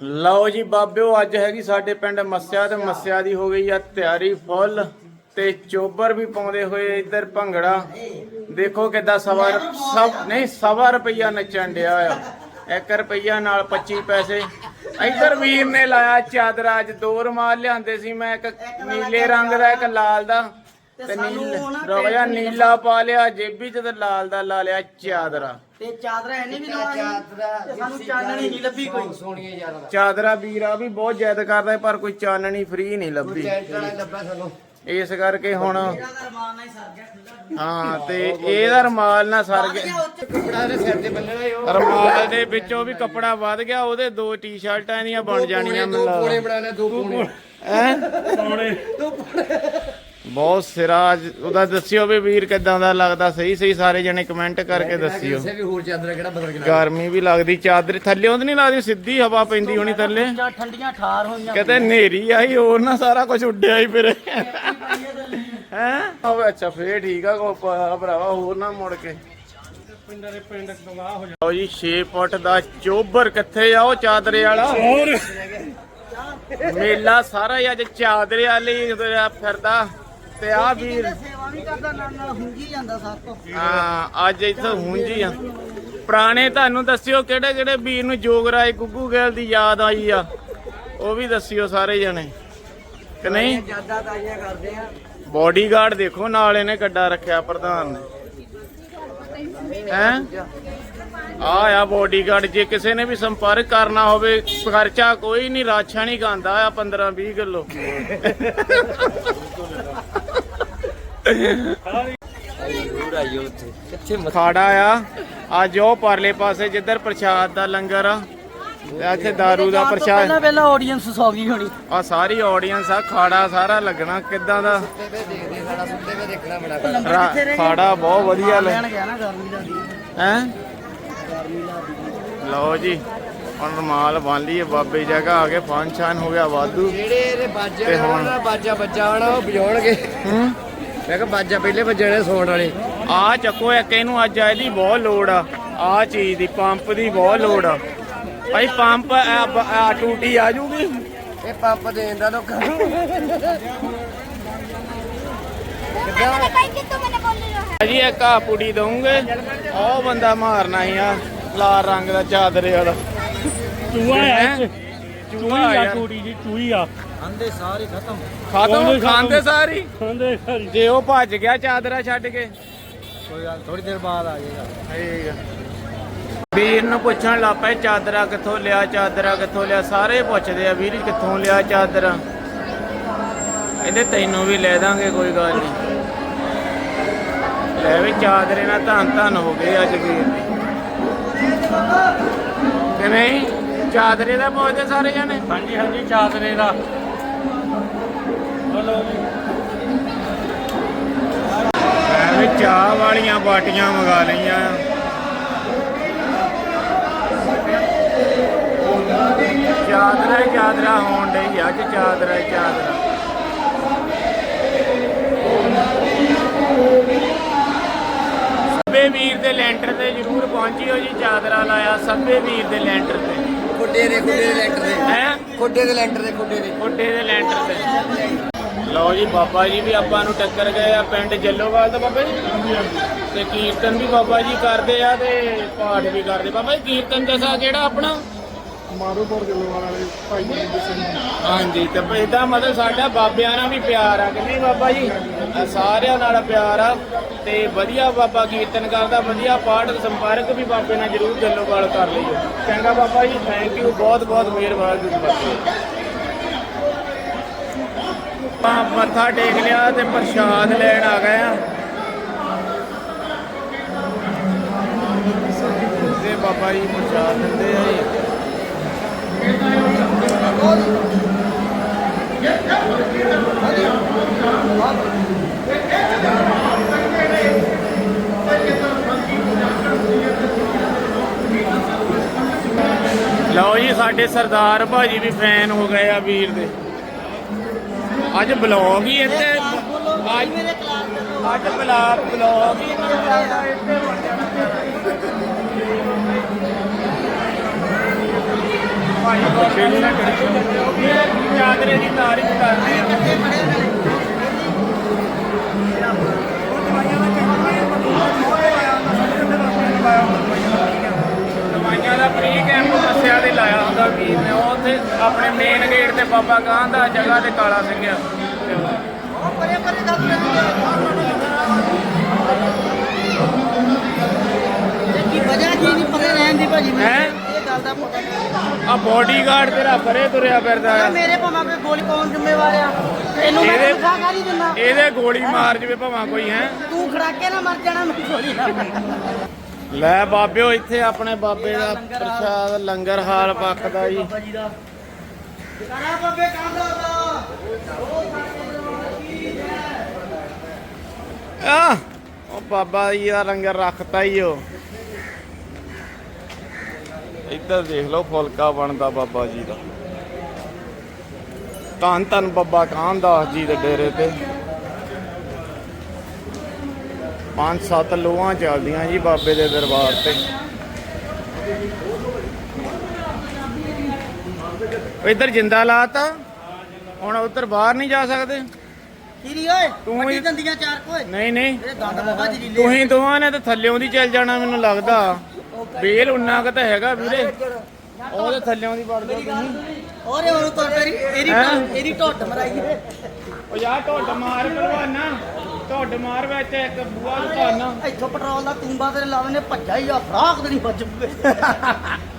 ਲਓ ਜੀ ਬਾਬਿਓ ਅੱਜ ਹੈਗੀ ਸਾਡੇ ਪਿੰਡ ਮੱਸਿਆ ਤੇ ਮੱਸਿਆ ਦੀ ਹੋ ਗਈ ਆ ਤਿਆਰੀ ਫੁੱਲ ਤੇ ਚੋਬਰ ਵੀ ਪਾਉਂਦੇ ਹੋਏ ਇੱਧਰ ਭੰਗੜਾ। ਦੇਖੋ ਕਿੱਦਾਂ ਸਵਾ ਸਭ ਨਹੀਂ ਸਵਾ ਰੁਪਈਆ ਨੱਚਣ ਡਿਆ ਆ। 1 ਰੁਪਈਆ ਨਾਲ 25 ਪੈਸੇ। ਇੱਧਰ ਵੀਰ ਨੇ ਲਾਇਆ ਚਾਦਰਾ ਅੱਜ ਦੋ ਰੁਮਾਲ ਲਿਆਂਦੇ ਸੀ ਮੈਂ ਇੱਕ ਨੀਲੇ ਰੰਗ ਦਾ ਇੱਕ ਲਾਲ ਦਾ। ਤੇ ਨੀਲਾ ਰੋਇਆ ਨੀਲਾ ਪਾ ਲਿਆ ਜੇਬੀ ਚ ਤੇ ਲਾਲ ਦਾ ਲਾ ਲਿਆ ਚਾਦਰਾ। ਤੇ ਚਾਦਰਾ ਇਹਨੇ ਵੀ ਲਵਾਈ ਤੇ ਸਾਨੂੰ ਚਾਨਣੀ ਨਹੀਂ ਲੱਭੀ ਕੋਈ। ਸੋਹਣੀਆਂ ਜ਼ਿਆਦਾ ਚਾਦਰਾ ਵੀਰਾ ਵੀ ਬਹੁਤ ਜ਼ਿਆਦਾ ਕਰਦਾ ਹੈ, ਪਰ ਕੋਈ ਚਾਨਣੀ ਫ੍ਰੀ ਨਹੀਂ ਲੱਭੀ। ਸਾਨੂੰ। ਇਸ ਕਰਕੇ ਹੁਣ ਹੀ ਸਰ ਗਿਆ ਖੁੱਲਾ ਹਾਂ ਤੇ ਇਹਦਾ ਰਮਾਲ ਨਾ ਸਰ ਗਿਆ। ਕੱਪੜਾ ਦੇ ਸਿਰ ਤੇ ਬੰਨਣਾ ਹੀ ਉਹ। ਰਮਾਲ ਦੇ ਵਿੱਚੋਂ ਵੀ ਕੱਪੜਾ ਵੱਧ ਗਿਆ ਉਹਦੇ ਦੋ ਟੀ-ਸ਼ਰਟਾਂ ਦੀਆਂ ਬਣ ਜਾਣੀਆਂ ਦੋ ਮੈਨੂੰ ਪੂਣੇ ਲੱਗਦਾ ਬਣਾ ਲੈ ਦੋ ਪੂਣੇ। ਹੈ? ਬਹੁਤ ਸਿਰਾ ਅੱਜ ਉਹਦਾ ਦੱਸਿਓ ਵੀ ਵੀਰ ਕਿਦਾਂ ਦਾ ਲੱਗਦਾ ਸਹੀ ਸਹੀ ਸਾਰੇ ਜਣੇ ਕਮੈਂਟ ਕਰਕੇ ਦੱਸਿਓ। ਕਿਸੇ ਵੀ ਹੋਰ ਚਾਦਰ ਕਿਹੜਾ ਬਦਲ ਕੇ ਲਾ ਗਰਮੀ ਵੀ ਲੱਗਦੀ ਚਾਦਰ ਥੱਲੇ ਉਹਦੀ ਨਹੀਂ ਲੱਗਦੀ ਸਿੱਧੀ ਹਵਾ ਪੈਂਦੀ ਹੋਣੀ ਥੱਲੇ। ਜਾਂ ਠੰਡੀਆਂ ਠਾਰ ਹੋਈਆਂ ਕਿਤੇ ਨੇਰੀ ਆਈ ਹੋਰ ਨਾ ਸਾਰਾ ਕੁਝ ਉੱਡਿਆ ਹੀ ਫਿਰ। ਹੈ? ਅੱਛਾ ਫੇਰ ਠੀਕ ਆ ਕੋ ਭਰਾਵਾ ਹੋਰ ਨਾ ਮੁੜ ਕੇ। ਪਿੰਡ ਦੇ ਪਿੰਡ ਤਬਾਹ ਹੋ ਜਾਓ ਜੀ 6 ਫੁੱਟ ਦਾ ਚੋਬਰ ਕਿੱਥੇ ਆ ਉਹ ਚਾਦਰੇ ਵਾਲਾ? ਹੋਰ। ਮੇਲਾ ਸਾਰਾ ਹੀ ਅੱਜ ਚਾਦਰੇ ਵਾਲੀ ਫਿਰਦਾ। ਤੇ ਆ ਵੀਰ। ਸੇਵਾ ਵੀ ਕਰਦਾ ਨਾਲ ਨਾਲ ਹੁੰਜੀ ਜਾਂਦਾ ਸਭ ਤੋਂ। ਹਾਂ ਅੱਜ ਇੱਥੇ ਹੁੰਜੀ ਆ। ਪੁਰਾਣੇ ਤੁਹਾਨੂੰ ਦੱਸਿਓ ਕਿਹੜੇ ਕਿਹੜੇ ਵੀਰ ਨੂੰ ਜੋਗਰਾਏ ਗੁੱਗੂ ਗੈਲ ਦੀ ਯਾਦ ਆਈ ਆ? ਉਹ ਵੀ ਦੱਸਿਓ ਸਾਰੇ ਜਣੇ। ਕਿ ਨਹੀਂ? ਜ਼ਿਆਦਾ ਤਾਜ਼ੀਆਂ ਕਰਦੇ ਆ। ਬਾਡੀਗਾਰਡ ਦੇਖੋ ਨਾਲ ਇਹਨੇ ਕੱਡਾ ਰੱਖਿਆ ਪ੍ਰਧਾਨ। ਨੇ ਹੈ? ਆ ਆ ਬਾਡੀਗਾਰਡ ਜੇ ਕਿਸੇ ਨੇ ਵੀ ਸੰਪਰਕ ਕਰਨਾ ਹੋਵੇ ਖਰਚਾ ਕੋਈ ਨਹੀਂ ਰਾਛਾ ਨਹੀਂ ਗਾਂਦਾ ਆ 15 20 ਕਿਲੋ। ਖਾੜਾ ਆ। ਅੱਜ ਉਹ ਪਰਲੇ ਪਾਸੇ ਜਿੱਧਰ ਪ੍ਰਸ਼ਾਦ ਦਾ ਲੰਗਰ ਆ ਇੱਥੇ ਦਾਰੂ ਦਾ ਪ੍ਰਸ਼ਾਦ ਪਹਿਲਾਂ ਪਹਿਲਾਂ ਆਡੀਅנס ਸੌ ਗਈ ਹੋਣੀ। ਆ ਸਾਰੀ ਆਡੀਅנס ਆ ਖਾੜਾ ਸਾਰਾ ਲੱਗਣਾ ਕਿੱਦਾਂ ਦਾ? ਖਾੜਾ ਬਹੁਤ ਵਧੀਆ ਲੈ ਲੈਣ ਲਓ ਜੀ ਹੁਣ ਰੁਮਾਲ ਬੰਨ ਲਈਏ ਬਾਬੇ ਜਗ੍ਹਾ ਆ ਕੇ ਫਨ ਛਾਨ ਹੋ ਗਿਆ ਵਾਧੂ। ਜਿਹੜੇ ਇਹਦੇ ਬਾਜਾ ਬਾਜਾ ਬੱਜਾ ਉਹ ਵਜਾਉਣਗੇ। ਹੂੰ? ਮੈਂ ਕਿਹਾ ਬਾਜਾ ਪਹਿਲੇ ਵੱਜਣੇ ਸੌਣ ਵਾਲੇ। ਆ ਚੱਕੋ ਇੱਕ ਇਹਨੂੰ ਅੱਜ ਆ ਇਹਦੀ ਬਹੁਤ ਲੋੜ ਆ। ਆ ਚੀਜ਼ ਦੀ ਪੰਪ ਦੀ ਬਹੁਤ ਲੋੜ ਆ। ਭਾਈ ਪੰਪ ਆ ਟੂਟੀ ਆ ਜੂਗੀ ਇਹ ਪੰਪ ਦੇਣ ਦਾ ਲੋਕਾਂ। ਜੀ ਇੱਕ ਆ ਪੁੜੀ ਦਊਂਗੇ। ਉਹ ਬੰਦਾ ਮਾਰਨਾ ਹੀ ਆ ਲਾਲ ਰੰਗ ਦਾ ਚਾਦਰੇ ਵਾਲਾ। ਚੂਹਾ ਹੈ? ਚੂਹਾ ਆ ਟੂਟੀ ਜੀ ਚੂਹੀ ਆ। ਅੰਦੇ ਸਾਰੇ ਖਤਮ। ਖਤਮ? ਖਾਂਦੇ ਖਾਂਦੇ ਸਾਰੀ ਖਾਂਦੇ ਸਾਰੀ ਜੇ ਉਹ ਭੱਜ ਗਿਆ ਚਾਦਰਾ ਛੱਡ ਕੇ। ਕੋਈ ਗੱਲ ਥੋੜੀ ਦੇਰ ਬਾਅਦ ਆ ਜਾਏਗਾ। ਠੀਕ ਆ। ਵੀਰ ਨੂੰ ਪੁੱਛਣ ਲੱਗ ਪਏ ਚਾਦਰਾ ਕਿੱਥੋਂ ਲਿਆ ਚਾਦਰਾ ਕਿੱਥੋਂ ਲਿਆ? ਸਾਰੇ ਪੁੱਛਦੇ ਆ ਵੀਰ ਕਿੱਥੋਂ ਲਿਆ ਚਾਦਰਾ? ਇਹਦੇ ਤੈਨੂੰ ਵੀ ਲੈ ਦਾਂਗੇ ਕੋਈ ਗੱਲ ਨਹੀਂ ਲੈ ਵੀ ਚਾਦਰੇ ਨਾਲ ਧੰਨ ਧੰਨ ਹੋ ਗਏ ਅੱਜ ਵੀਰ। ਦੀ ਕਿ ਨਹੀਂ ਚਾਦਰੇ ਦਾ ਪੁੱਛਦੇ ਸਾਰੇ ਜਣੇ? ਹਾਂਜੀ ਹਾਂਜੀ ਚਾਦਰੇ ਦਾ। ਮੈਂ ਵੀ ਚਾਹ ਵਾਲੀਆਂ ਬਾਟੀਆਂ ਮੰਗਾ ਲਈਆਂ। ਚਾਦਰਾ ਚਾਦਰਾ ਹੋਣ ਡਈ ਅੱਜ ਚਾਦਰਾ ਚਾਦਰਾ। ਸੱਬੇ ਵੀਰ ਦੇ ਲੈਂਟਰ ਤੇ ਜ਼ਰੂਰ ਪਹੁੰਚਿਓ ਜੀ ਚਾਦਰਾ ਲਾਇਆ ਸੱਬੇ ਵੀਰ ਦੇ ਲੈਂਟਰ ਤੇ। ਖੁੱਡੇ ਦੇ ਖੁੱਡੇ ਦੇ ਲੈਂਟਰ ਦੇ ਹੈ? ਖੁੱਡੇ ਦੇ ਲੈਂਟਰ ਦੇ ਖੁੱਡੇ ਦੇ। ਕੋਟੇ ਦੇ ਲੈਂਟਰ ਤੇ। ਲਓ ਜੀ ਬਾਬਾ ਜੀ ਵੀ ਆਪਾਂ ਨੂੰ ਟੱਕਰ ਗਏ ਆ ਪਿੰਡ ਜੱਲੋਵਾਲ ਦਾ ਬਾਬਾ ਜੀ। ਤੇ ਕੀਰਤਨ ਵੀ ਬਾਬਾ ਜੀ ਕਰਦੇ ਆ ਤੇ ਪਾਠ ਵੀ ਕਰਦੇ। ਬਾਬਾ ਜੀ ਕੀਰਤਨ ਜਸਾ ਕਿਹੜਾ ਆਪਣਾ? ਮਾਰੂਪੁਰ ਜੱਲੋਵਾਲ ਵਾਲੇ ਭਾਈ ਜੀ ਹਾਂਜੀ ਤੇ ਇਦਾਂ ਮਤਲਬ ਸਾਡਾ ਬਾਬਿਆਂ ਨਾਲ ਵੀ ਪਿਆਰ ਆ ਕਿ ਨਹੀਂ ਬਾਬਾ ਜੀ? ਸਾਰਿਆਂ ਨਾਲ ਪਿਆਰ ਆ ਤੇ ਵਧੀਆ ਬਾਬਾ ਕੀਰਤਨ ਕਰਦਾ ਵਧੀਆ ਪਾਠ ਸੰਪਰਕ ਵੀ ਬਾਬੇ ਨਾਲ ਜਰੂਰ ਜੱਲੋਵਾਲ ਕਰ ਲਈਓ ਚੰਗਾ ਬਾਬਾ ਜੀ ਥੈਂਕ ਯੂ ਬਹੁਤ ਬਹੁਤ ਮਿਹਰਬਾਨੀ। ਜੀ ਆਪਾਂ ਮੱਥਾ ਟੇਕ ਲਿਆ ਤੇ ਪ੍ਰਸ਼ਾਦ ਲੈਣ ਆ ਗਏ ਆ। ਤੇ ਬਾਬਾ ਜੀ ਪ੍ਰਸ਼ਾਦ ਦਿੰਦੇ ਆ ਜੀ। ਲਓ ਜੀ, ਸਾਡੇ ਸਰਦਾਰ ਭਾਜੀ ਵੀ ਫੈਨ ਹੋ ਗਏ ਆ ਵੀਰ ਦੇ। ਅੱਜ ਬਲੌਗ ਹੀ ਇੱਥੇ। ਅੱਜ ਮੇਰੇ ਕਲਾਸ ਦੇ ਅੱਜ ਬਲੌਗ ਬਲੌਗ ਹੀ ਨਹੀਂ ਚੱਲਦਾ ਇੱਥੇ ਬਣ ਜਾਣਾ ਭਾਈ ਬੱਚੇ ਨੂੰ ਨਾ ਕਰੀ। ਚਾਦਰੇ ਦੀ ਤਾਰੀਫ ਕਰਦੇ ਆ ਦਵਾਈਆਂ ਦਾ ਫ੍ਰੀ ਕੈਂਪ ਦੱਸਿਆ ਤੇ ਲਾਇਆ ਹੁੰਦਾ ਵੀ ਮੈਂ ਉੱਥੇ ਆਪਣੇ ਮੇਨ ਗੇਟ ਤੇ ਬਾਬਾ ਕਾਂ ਦਾ ਜਗ੍ਹਾ ਤੇ ਕਾਲਾ ਸਿੰਘ ਆ ਕੀ ਵਜ੍ਹਾ ਕੀ ਨਹੀਂ ਪਰੇ ਰਹਿਣ ਦੀ ਭਾਜੀ ਮੈਨੂੰ? ਹੈਂ? ਇਹ ਗੱਲ ਦਾ ਪਤਾ ਨਹੀਂ ਆ ਬੋਡੀਗਾਰਡ ਤੇਰਾ ਪਰੇ ਤੁਰਿਆ ਫਿਰਦਾ ਆ ਮੇਰੇ ਭਾਵੇਂ ਕੋਈ ਗੋਲੀ ਕੌਣ ਜ਼ਿੰਮੇਵਾਰ ਆ? ਤੈਨੂੰ ਮੈਂ ਇਹਦੇ- ਤਨਖਾਹ ਕਾਹਦੀ ਦਿੰਦਾ। ਇਹਦੇ ਗੋਲੀ ਮਾਰ ਜਵੇ ਭਾਵਾਂ ਕੋਈ ਹੈ? ਤੂੰ ਖੜਾਕੇ ਨਾ ਮਰ ਜਾਣਾ ਮੈਂ ਗੋਲੀ ਨਾ ਲੈ ਬਾਬਿਓ, ਇੱਥੇ ਆਪਣੇ ਬਾਬੇ ਦਾ ਪ੍ਰਸ਼ਾਦ, ਲੰਗਰ ਹਾਲ ਪੱਕਦਾ ਜੀ ਬਾਬਾ ਜੀ। ਦਾ ਕਰਾ ਬੱਬੇ ਕਾਂਦਾ ਦਾ ਆ, ਉਹ ਬਾਬਾ ਜੀ ਦਾ ਲੰਗਰ ਰੱਖਤਾ ਹੀ ਉਹ। ਇੱਧਰ ਦੇਖ ਲਓ, ਫੁਲਕਾ ਬਣਦਾ ਬਾਬਾ ਜੀ ਦਾ। ਧੰਨ ਧੰਨ ਬਾਬਾ ਕਾਹਨਦਾਸ ਜੀ ਦੇ ਡੇਰੇ ਤੇ। ਪੰਜ ਸੱਤ ਲੋਹਾਂ ਚੱਲਦੀਆਂ ਜੀ ਬਾਬੇ ਦੇ ਦਰਬਾਰ ਤੇ। ਇੱਧਰ ਜਿੰਦਾ ਲਾਤਾ। ਹੁਣ ਉੱਧਰ ਬਾਹਰ ਨਹੀਂ ਜਾ ਸਕਦੇ। ਕੀਰੀ ਓਏ? ਤੂੰ ਹੀ- ਦੰਦੀਆਂ ਚਾਰ ਕੋਏ ਨਹੀਂ ਨਹੀਂ। ਮੇਰੇ ਦੰਦ ਬਾਬਾ ਜਲੀਲੇ ਤੁਸੀਂ ਦੋਵਾਂ ਨੇ ਤਾਂ ਥੱਲਿਓਂ ਦੀ ਚੱਲ ਜਾਣਾ ਮੈਨੂੰ ਲੱਗਦਾ। ਬੇਲ ਉਨਾ ਕੁ ਤਾਂ ਹੈਗਾ ਵੀਰੇ। ਉਹਦੇ ਥੱਲਿਓਂ ਦੀ ਵੜ ਜਾਓ ਤੁਸੀਂ। ਔਰੇ ਉਹਨੂੰ ਤਾਂ ਤੇਰੀ ਹੈਂ? ਇਹਦੀ ਟੁੱਟ ਮਰਾਈ ਉਹ ਯਾਰ ਢੋਡ ਮਾਰ ਭਲਵਾਨਾ। ਢੋਡ ਮਾਰ ਵਿੱਚ ਇੱਕ ਬੂਆ ਦੁਕਾਨਾ ਇੱਥੋਂ ਪੈਟਰੋਲ ਦਾ ਤੂੰਬਾ ਤੇਰੇ ਲਾਵੇਂ ਨੇ ਭੱਜਾ ਹੀ ਆ ਫਰਾਕ ਤੇ ਨਹੀਂ ਭੱਜ ਪਵੇ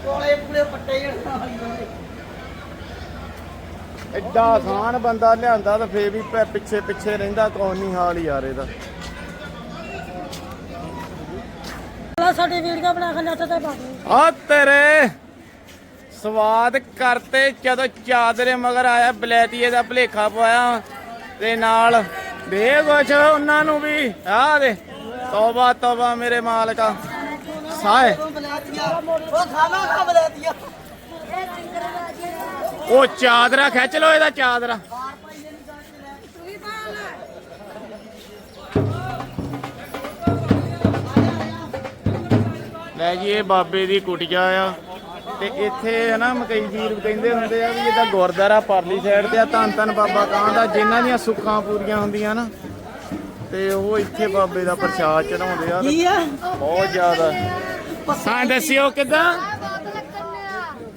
ਕੋਲੇ ਪੂਰੇ ਪੱਟੇ ਜਣ ਐਡਾ ਆਸਾਨ ਬੰਦਾ ਲਿਆਂਦਾ ਤਾਂ ਫੇਰ ਵੀ ਪੈ- ਪਿੱਛੇ ਪਿੱਛੇ ਰਹਿੰਦਾ ਕੌਣ ਨਹੀਂ ਹਾਲ ਯਾਰ ਇਹਦਾ। ਸਾਡੀ ਵੀਡੀਓ ਬਣਾ ਕੇ ਨੱਟ ਤੇ ਪਾ ਆ ਤੇਰੇ ਸਵਾਦ ਕਰਤੇ ਜਦੋਂ ਚਾਦਰੇ ਮਗਰ ਆਇਆ ਬਲੈਤੀਏ ਦਾ ਭਲੇਖਾ ਪਵਾਇਆ ਤੇ ਨਾਲ ਦੇ ਕੁਛ ਉਹਨਾਂ ਨੂੰ ਵੀ। ਆ ਦੇ ਤੋਬਾ ਤੋਬਾ ਮੇਰੇ ਮਾਲਕਾ। ਸਾਏ। ਉਹ ਚਾਦਰਾ ਖਿੱਚ ਲੋ ਇਹਦਾ ਚਾਦਰਾ। ਲੈ ਜੀ, ਇਹ ਬਾਬੇ ਦੀ ਕੁਟੀਆ ਆ। ਤੇ ਇੱਥੇ ਹੈ ਨਾ ਮਕਈ ਵੀਰ ਕਹਿੰਦੇ ਹੁੰਦੇ ਆ ਵੀ ਇਹਦਾ ਗੁਰਦੁਆਰਾ ਪਰਲੀ ਸਾਈਡ ਤੇ ਆ ਧੰਨ ਧੰਨ ਬਾਬਾ ਕਾਂ ਦਾ ਜਿਨ੍ਹਾਂ ਦੀਆਂ ਸੁੱਖਾਂ ਪੂਰੀਆਂ ਹੁੰਦੀਆਂ ਨਾ। ਤੇ ਉਹ ਇੱਥੇ ਬਾਬੇ ਦਾ ਪ੍ਰਸ਼ਾਦ ਚੜਾਉਂਦੇ ਆ। ਤੇ ਕੀ ਆ? ਬਹੁਤ ਜ਼ਿਆਦਾ। ਹਾਂ ਦੱਸਿਓ ਕਿਦਾਂ?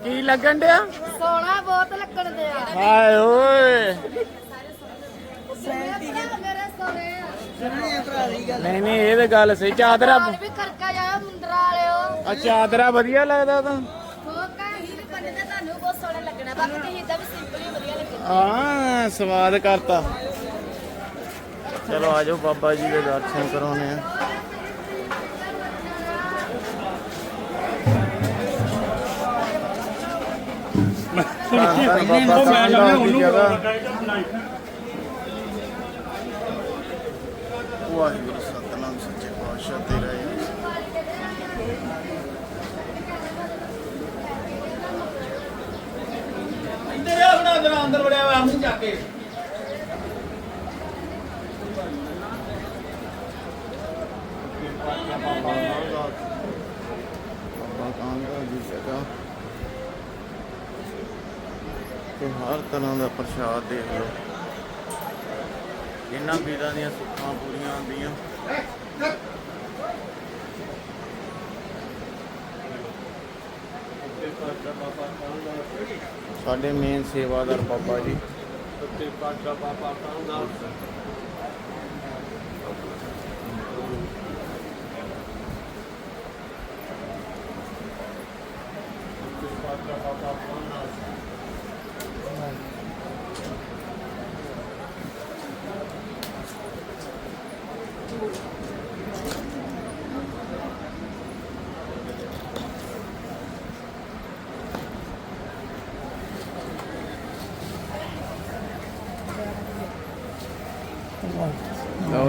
ਕੀ ਲੱਗਣ ਡਿਆ? ਸੋਨਾ ਬਹੁਤ ਲੱਗਣ ਦਿਆ ਹਾਏ ਓਏ। ਮੇਰੇ ਸੋਨੇ ਨਹੀਂ ਨਹੀਂ ਇਹ ਤੇ ਗੱਲ ਸਹੀ ਚਾਦਰਾ ਵੀ ਖਰਕਾ ਜਾਇਆ ਮੁੰਦਰਾ ਵਾਲਿਓ। ਆ ਚਾਦਰਾ ਵਧੀਆ ਲੱਗਦਾ ਤਾਂ ਠੋਕਾ ਹੀ ਵੀ ਪੰਨੇ ਤੇ ਤੁਹਾਨੂੰ ਬਹੁਤ ਸੋਹਣੇ ਲੱਗਣਾ ਬਾਕੀ ਤੁਸੀਂ ਇਦਾਂ ਵੀ ਸਿੰਪਲ ਹੀ ਵਧੀਆ ਲੱਗਣਾ ਹਾਂ ਸਵਾਦ ਕਰਤਾ। ਚਲੋ ਆਜੋ ਬਾਬਾ ਜੀ ਦੇ ਦਰਸ਼ਨ ਕਰਾਉਣੇ ਆ। ਧੰਨ ਧੰਨ ਬਾਬਾ ਕਾਂਦਾ ਦੀ ਜਗ੍ਹਾ। ਬਣਾ ਅੰਦਰ ਵੜਿਆ ਹੋਇਆ ਮੂੰਹ ਚੱਕ ਕੇ। ਬਾਬਾ ਕਾਂਦਾ ਤੇ ਹਰ ਤਰ੍ਹਾਂ ਦਾ ਪ੍ਰਸ਼ਾਦ ਦੇਖ ਲਓ। ਇਹਨਾਂ ਵੀਰਾਂ ਦੀਆਂ ਸੁੱਖਾਂ ਪੂਰੀਆਂ ਹੁੰਦੀਆਂ। ਸਾਡੇ ਮੇਨ ਸੇਵਾਦਾਰ ਬਾਬਾ ਜੀ। ਸੱਚੇ ਪਾਤਸ਼ਾਹ ਬਾਬਾ ਕਾਂਦਾ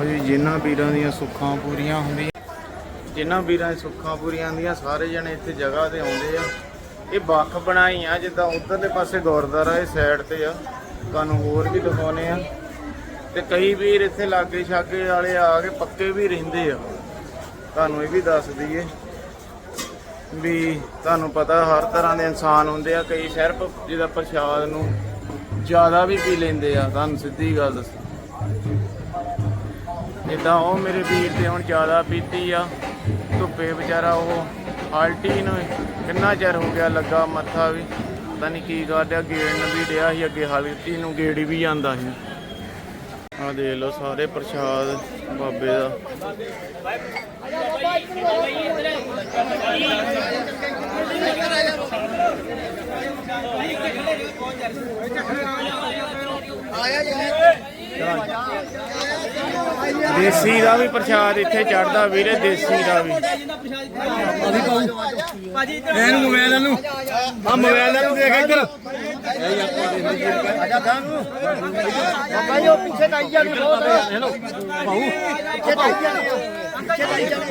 ਲਓ ਜੀ, ਜਿਨ੍ਹਾਂ ਵੀਰਾਂ ਦੀਆਂ ਸੁੱਖਾਂ ਪੂਰੀਆਂ ਹੁੰਦੀਆਂ, ਜਿਨ੍ਹਾਂ ਵੀਰਾਂ ਦੀਆਂ ਸੁੱਖਾਂ ਪੂਰੀਆਂ ਹੁੰਦੀਆਂ, ਸਾਰੇ ਜਣੇ ਇੱਥੇ ਜਗ੍ਹਾ ਤੇ ਆਉਂਦੇ ਆ। ਇਹ ਵੱਖ ਬਣਾਈ ਆ ਜਿੱਦਾਂ ਉਧਰਲੇ ਪਾਸੇ ਗੁਰਦੁਆਰਾ, ਇਹ ਸਾਈਡ ਤੇ ਆ। ਤੁਹਾਨੂੰ ਹੋਰ ਵੀ ਦਿਖਾਉਨੇ ਆ। ਤੇ ਕਈ ਵੀਰ ਇੱਥੇ ਲਾਗੇ ਛਾਗੇ ਵਾਲੇ ਆ ਕੇ ਪੱਕੇ ਵੀ ਰਹਿੰਦੇ ਆ। ਤੁਹਾਨੂੰ ਇਹ ਵੀ ਦੱਸ ਦਈਏ ਵੀ ਤੁਹਾਨੂੰ ਪਤਾ ਹਰ ਤਰ੍ਹਾਂ ਦੇ ਇਨਸਾਨ ਹੁੰਦੇ ਆ। ਕਈ ਸਿਰਫ ਜਿਹਦਾ ਪ੍ਰਸ਼ਾਦ ਨੂੰ ਜ਼ਿਆਦਾ ਵੀ ਪੀ ਲੈਂਦੇ ਆ। ਤੁਹਾਨੂੰ ਸਿੱਧੀ ਗੱਲ ਦੱਸਾਂ। ਜਿੱਦਾਂ ਉਹ ਮੇਰੇ ਵੀਰ ਤੇ ਹੁਣ ਜ਼ਿਆਦਾ ਪੀਤੀ ਆ, ਧੁੱਪੇ ਵਿਚਾਰਾ ਉਹ ਆਲਟੀ ਨੂੰ ਕਿੰਨਾ ਚਿਰ ਹੋ ਗਿਆ ਲੱਗਾ ਮੱਥਾ ਵੀ, ਪਤਾ ਨਹੀਂ ਕੀ ਕਰਦਿਆ ਗੇੜਨ ਵੀ ਡਿਆ ਸੀ, ਅੱਗੇ ਹਲਕੀ ਨੂੰ ਗੇੜੀ ਵੀ ਜਾਂਦਾ ਸੀ। ਆ ਦੇਖ ਲਓ ਸਾਰੇ ਪ੍ਰਸ਼ਾਦ ਬਾਬੇ ਦਾ। ਦੇਸੀ ਦਾ ਵੀ ਪ੍ਰਸ਼ਾਦ ਇੱਥੇ ਚੜਦਾ ਵੀਰੇ ਦੇਸੀ ਦਾ ਵੀ। ਇਹਨੂੰ ਮੋਬਾਈਲ ਨੂੰ। ਆ ਮੋਬਾਈਲ ਨੂੰ ਦੇਖ ਇੱਧਰ। ਬਾਬਾ ਜੀ ਉਹ ਪਿੱਛੇ ਟਾਈ ਜਾਣੀ ਬਹੁਤ ਹੈਲੋ ਬਾਹੂ ਪਿੱਛੇ ਟਾਈ ਜਾਣੀ ਪਿੱਛੇ ਟਾਈ ਜਾਣੀ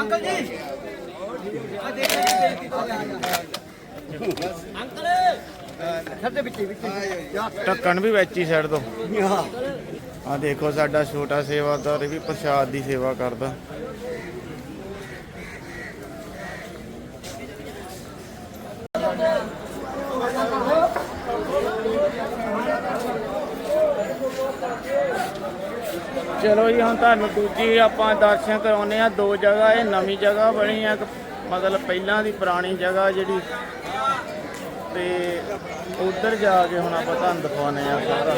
ਅੰਕਲ ਜੀ ਅੰਕਲ ਦੇ ਵਿੱਚ ਵਿੱਚ ਢੱਕਣ ਵੀ ਵਿੱਚ ਹੀ ਛੱਡ ਦੋ ਆ ਦੇਖੋ ਸਾਡਾ ਛੋਟਾ ਸੇਵਾਦਾਰ ਵੀ ਪ੍ਰਸ਼ਾਦ ਦੀ ਸੇਵਾ ਕਰਦਾ। ਚਲੋ ਜੀ, ਹੁਣ ਤੁਹਾਨੂੰ ਦੂਜੀ ਆਪਾਂ ਦਰਸ਼ਨ ਕਰਾਉਨੇ ਆ ਦੋ ਜਗ੍ਹਾ, ਇਹ ਨਵੀਂ ਜਗ੍ਹਾ ਬਣੀ ਆ, ਇੱਕ ਮਤਲਬ ਪਹਿਲਾਂ ਦੀ ਪੁਰਾਣੀ ਜਗ੍ਹਾ ਜਿਹੜੀ। ਤੇ ਉਧਰ ਜਾ ਕੇ ਹੁਣ ਆਪਾਂ ਤੁਹਾਨੂੰ ਦਿਖਾਉਨੇ ਆ ਸਾਰਾ।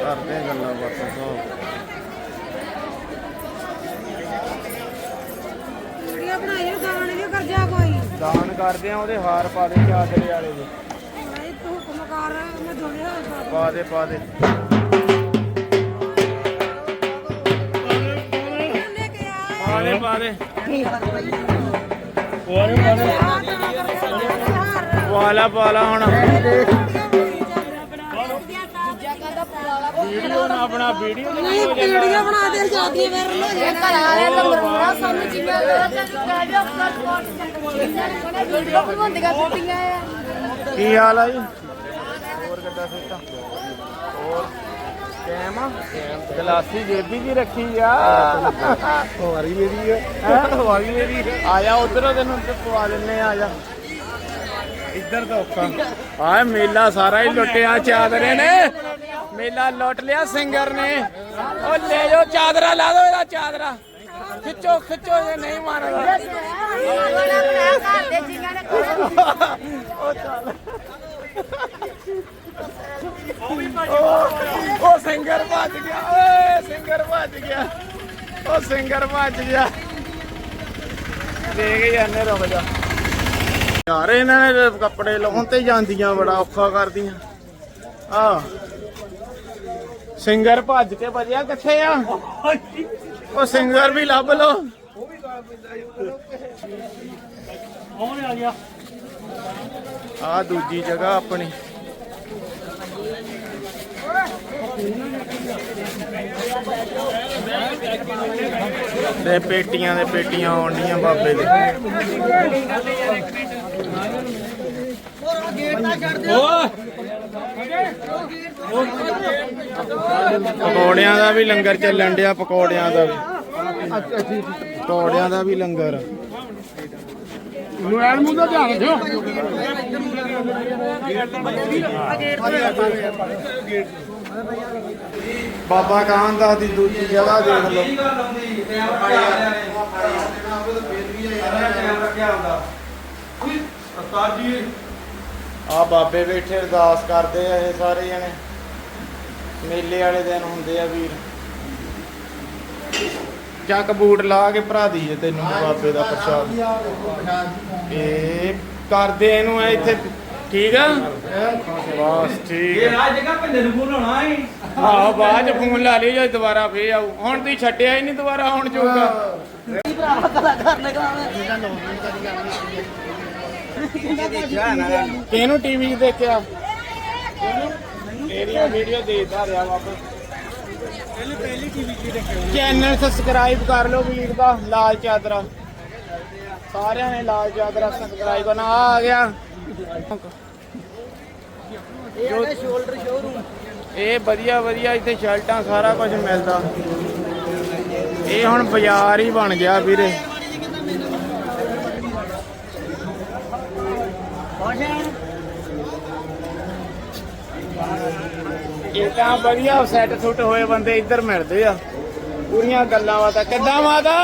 ਕਰਦੇ ਆ ਗੱਲਾਂ ਬਾਤਾਂ ਸਭ ਵੀਡੀਓ ਬਣਾਈ ਦਾਨ ਵੀ ਕਰ ਜਾ ਕੋਈ? ਦਾਨ ਕਰਦੇ ਆ ਉਹਦੇ ਹਾਰ ਪਾ ਦੇ ਚਾਦਰੇ ਵਾਲੇ ਦੇ। ਭਾਈ ਤੂੰ ਹੁਕਮ ਕਰ ਮੈਂ ਦੋਨੇ ਹੱਥ ਪਾ ਦੇ। ਪਾ ਦੇ ਲੈ ਕੇ ਆ ਪਾ ਦੇ ਪਾ ਦੇ। ਵਾਲਾ ਪਾਲਾ ਹੁਣ। ਵੀਡੀਓ ਨਾ ਆਪਣਾ ਵੀਡੀਓ ਨਹੀਂ ਵੀਡੀਓ ਬਣਾ ਦੇ ਜਾਂਦੀ ਮੇਰੇ ਨਾਲ ਇਹ ਘਰ ਵਾਲਿਆਂ ਦਾ ਮਰੂਣਾ ਸਾਨੂੰ ਜਿਵੇਂ ਵੀਡੀਓ ਬਣਾਉਂਦੀਆਂ ਕੁੱਤੀਆਂ ਆ। ਕੀ ਹਾਲ ਆ ਜੀ? ਹੋਰ ਕਿੱਦਾਂ ਸਿੱਟਾ ਹੋਰ? ਕੈਮ ਆ? ਗਲਾਸੀ ਜੇਬੀ ਜੀ ਰੱਖੀ ਆ। ਵਾਰੀ ਮੇਰੀ ਹੈ? ਵਾਰੀ ਮੇਰੀ ਆ। ਜਾ ਉਧਰੋਂ ਤੈਨੂੰ ਤੇ ਪਵਾ ਦਿੰਨੇ ਆ ਆ ਜਾ। ਇੱਧਰ ਤਾਂ ਔਖਾ। ਆ ਮੇਲਾ ਸਾਰਾ ਹੀ ਲੁੱਟਿਆ ਚਾਦਰੇ ਨੇ। ਮੇਲਾ ਲੁੱਟ ਲਿਆ ਸਿੰਗਰ ਨੇ। ਉਹ ਲੈ ਜਾਓ, ਚਾਦਰਾ ਲਾ ਦਿਓ ਇਹਦਾ ਚਾਦਰਾ। ਖਿੱਚੋ ਖਿੱਚੋ ਜੇ ਨਹੀਂ ਮਾਰਦਾ। ਉਹ ਚੱਲ ਉਹ ਉਹ ਸਿੰਗਰ ਭੱਜ ਗਿਆ। ਓਏ ਸਿੰਗਰ ਭੱਜ ਗਿਆ। ਉਹ ਸਿੰਗਰ ਭੱਜ ਗਿਆ। ਦੇਖ ਜਾਂਦੇ ਰੁਕ ਜਾ। ਯਾਰ, ਇਹਨਾਂ ਨੇ ਕੱਪੜੇ ਲਾਉਣ ਤੇ ਜਾਂਦੀਆਂ, ਬੜਾ ਔਖਾ ਕਰਦੀਆਂ। ਆ ਸਿੰਗਰ ਭੱਜ ਕੇ ਭਜਿਆ ਕਿੱਥੇ ਆ? ਉਹ ਸਿੰਗਰ ਵੀ ਲੱਭ ਲੋ ਕੌਣ ਆ ਗਿਆ ਆ ਦੂਜੀ ਜਗ੍ਹਾ ਆਪਣੀ। ਤੇ ਪੇਟੀਆਂ ਦੇ ਪੇਟੀਆਂ ਆਉਣੀਆਂ ਬਾਬੇ ਦੇ। ਪਕੌੜਿਆਂ ਦਾ ਵੀ ਲੰਗਰ ਚੱਲਣ ਡਿਆ ਪਕੌੜਿਆਂ ਦਾ ਵੀ। ਪਕੌੜਿਆਂ ਦਾ ਵੀ ਲੰਗਰ। ਮੋਬਾਈਲ ਮੂੰਹ ਦਾ ਧਿਆਨ ਰੱਖਿਓ। ਬਾਬਾ ਕਾਹਨ ਦਾ ਦੀ ਦੂਜੀ ਜਗ੍ਹਾ ਦੇਖ ਲਓ। ਆ ਬਾਬੇ ਬੈਠੇ ਅਰਦਾਸ ਕਰਦੇ ਆ ਇਹ ਸਾਰੇ ਜਣੇ। ਮੇਲੇ ਵਾਲੇ ਦਿਨ ਹੁੰਦੇ ਆ ਵੀਰ। ਚੱਕ ਬੂਟ ਲਾ ਕੇ ਭਰਾ ਦਈਏ ਤੈਨੂੰ ਬਾਬੇ ਦਾ ਪ੍ਰਸ਼ਾਦ। ਇਹ ਕਰਦੇ ਇਹਨੂੰ ਐ ਇੱਥੇ। ਠੀਕ ਆ? ਬਸ ਠੀਕ ਆ। ਆ ਜਗ੍ਹਾ ਭੰਦੇ ਨੂੰ ਬੁਲਾਉਣਾ ਹੈ। ਆਹੋ ਬਾਅਦ ਚ ਫੋਨ ਲਾ ਲਈ ਜੇ ਦੁਬਾਰਾ ਫੇਰ ਆਊ। ਹੁਣ ਤੀ ਛੱਡਿਆ ਹੀ ਨਹੀਂ ਦੁਬਾਰਾ ਆਉਣ ਜੋਗਾ। ਭਰਾਵਾ ਕਲਾਕਾਰ ਨੇ ਕਰਾਉਣਾ। ਕਿਹਨੂੰ ਟੀਵੀ 'ਚ ਦੇਖਿਆ? ਤੇਰੀਆਂ ਵੀਡੀਓ ਦੇਖਦਾ ਰਿਹਾ ਵਾਪਸ ਪਹਿਲੀ ਪਹਿਲੀ ਟੀਵੀ 'ਚ ਦੇਖਿਆ ਚੈਨਲ ਸਬਸਕ੍ਰਾਈਬ ਕਰ ਲਓ ਵੀਰ ਦਾ, ਲਾਲ ਚਾਦਰਾ। ਸਾਰਿਆਂ ਨੇ ਲਾਲ ਚਾਦਰਾ ਸਬਸਕ੍ਰਾਈਬ ਕਰਨਾ। ਆ ਆ ਗਿਆ। ਇਹ ਸ਼ੋਲਡਰ ਸ਼ੋਰੂਮ ਇਹ ਵਧੀਆ ਵਧੀਆ ਇੱਥੇ ਸ਼ਰਟਾਂ ਸਾਰਾ ਕੁਝ ਮਿਲਦਾ। ਇਹ ਹੁਣ ਬਾਜ਼ਾਰ ਹੀ ਬਣ ਗਿਆ ਵੀਰੇ। ਇਦਾਂ ਵਧੀਆ ਸੈੱਟ ਸੁੱਟ ਹੋਏ ਬੰਦੇ ਇੱਧਰ ਮਿਲਦੇ ਆ। ਪੂਰੀਆਂ ਗੱਲਾਂ ਬਾਤਾਂ। ਕਿੱਦਾਂ ਮਾਤਾ?